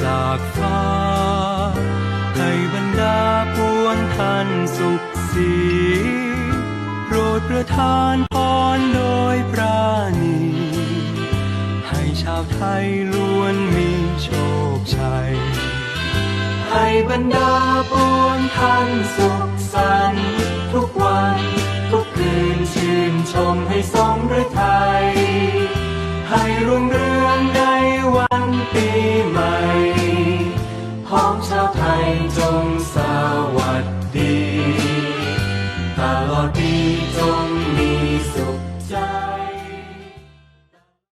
จากฟ้า ให้บรรดาปวงท่านสุขสีโปรดประทานพรโดยปราณี ให้ชาวไทยล้วนมีโชคชัย ให้บรรดาปวงท่านสุขสันต์ทุกวัน ทุกคืนชื่นชมให้ส วัน